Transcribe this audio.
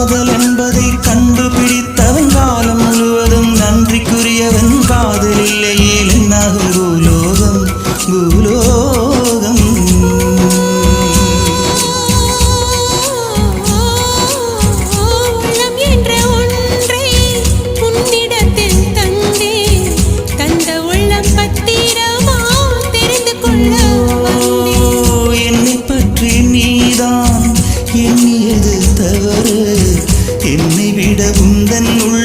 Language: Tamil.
காதல் என்பதை கண்டுபிடித்தவன் காலம் முழுவதும் நன்றிக்குரியவன். காதல் இல்லையே என்னாகும் பூலோகம். எது தவறு என்னை விட உந்தன் உள்ள